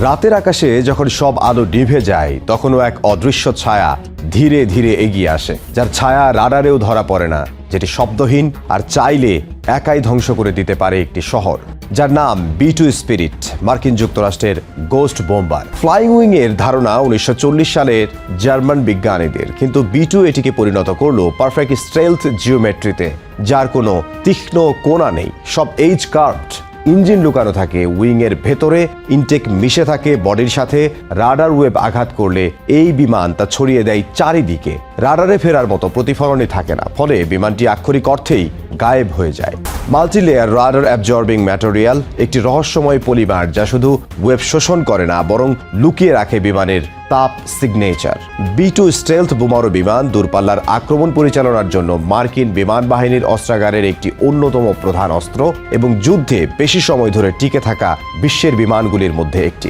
রাতের আকাশে যখন সব আলো ডিভে যায়, তখনও এক অদৃশ্য ছায়া ধীরে ধীরে এগিয়ে আসে, যার ছায়া রাডারেও ধরা পড়ে না, যেটি শব্দহীন আর চাইলে একাই ধ্বংস করে দিতে পারে একটি শহর, যার নাম বি টু স্পিরিট মার্কিন যুক্তরাষ্ট্রের গোস্ট বোম্বার ফ্লাইং উইং এর ধারণা উনিশশো চল্লিশ সালের জার্মান বিজ্ঞানীদের, কিন্তু বি টু এটিকে পরিণত করল পারফেক্ট স্ট্রেলথ জিওমেট্রিতে যার কোনো তীক্ষ্ণ কোনা নেই, সব এইচ কার্ভড ইঞ্জিন লুকানো থাকে, উইংয়ের ভেতরে, ইনটেক মিশে থাকে বডির সাথে, রাডার ওয়েব আঘাত করলে এই বিমান তা ছড়িয়ে দেয় চারিদিকে। রাডারে ফেরার মতো প্রতিফলনই থাকে না, ফলে বিমানটি আক্ষরিক অর্থেই গায়েব হয়ে যায়। মাল্টিলেয়ার রাডার অ্যাবজর্বিং ম্যাটেরিয়াল একটি রহস্যময় পলিমার যা শুধু ওয়েব শোষণ করে না, বরং লুকিয়ে রাখে বিমানের তাপ সিগনেচার। বি টু স্টেলথ বোমারো বিমান দূরপাল্লার আক্রমণ পরিচালনার জন্য মার্কিন বিমান বাহিনীর অস্ত্রাগারের একটি অন্যতম প্রধান অস্ত্র এবং যুদ্ধে বেশি সময় ধরে টিকে থাকা বিশ্বের বিমানগুলির মধ্যে একটি।